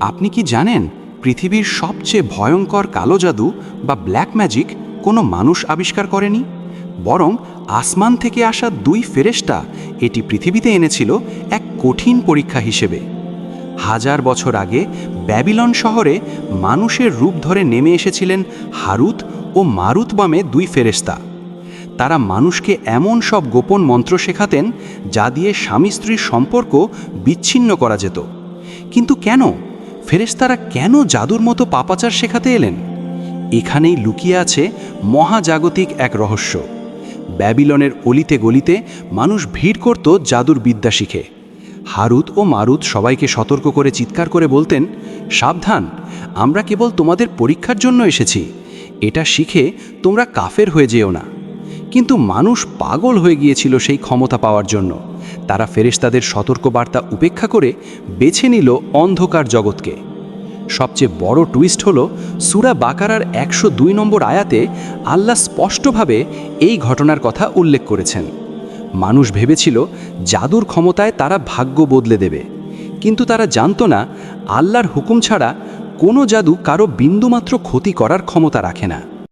আপনি কি জানেন পৃথিবীর সবচেয়ে ভয়ঙ্কর কালো জাদু বা ব্ল্যাক ম্যাজিক কোনো মানুষ আবিষ্কার করেনি? বরং আসমান থেকে আসা দুই ফেরেশতা এটি পৃথিবীতে এনেছিল এক কঠিন পরীক্ষা হিসেবে। হাজার বছর আগে ব্যাবিলন শহরে মানুষের রূপ ধরে নেমে এসেছিলেন হারুত ও মারুত বামে দুই ফেরেশতা। তারা মানুষকে এমন সব গোপন মন্ত্র শেখাতেন যা দিয়ে স্বামী স্ত্রীর সম্পর্ক বিচ্ছিন্ন করা যেত। কিন্তু কেন? ফেরেশতারা কেন জাদুর মতো পাপাচার শেখাতে এলেন? এখানেই লুকিয়ে আছে মহাজাগতিক এক রহস্য। ব্যাবিলনের অলিতে গলিতে মানুষ ভিড় করত জাদুর বিদ্যা শিখে। হারুত ও মারুত সবাইকে সতর্ক করে চিৎকার করে বলতেন, সাবধান, আমরা কেবল তোমাদের পরীক্ষার জন্য এসেছি। এটা শিখে তোমরা কাফের হয়ে যেও না। কিন্তু মানুষ পাগল হয়ে গিয়েছিল সেই ক্ষমতা পাওয়ার জন্য। তারা ফেরেশতাদের সতর্কবার্তা উপেক্ষা করে বেছে নিল অন্ধকার জগৎকে। সবচেয়ে বড় টুইস্ট হল, সুরা বাকারার একশো দুই নম্বর আয়াতে আল্লাহ স্পষ্টভাবে এই ঘটনার কথা উল্লেখ করেছেন। মানুষ ভেবেছিল, জাদুর ক্ষমতায় তারা ভাগ্য বদলে দেবে। কিন্তু তারা জানতো না, আল্লাহর হুকুম ছাড়া কোনো জাদু কারও বিন্দুমাত্র ক্ষতি করার ক্ষমতা রাখে না।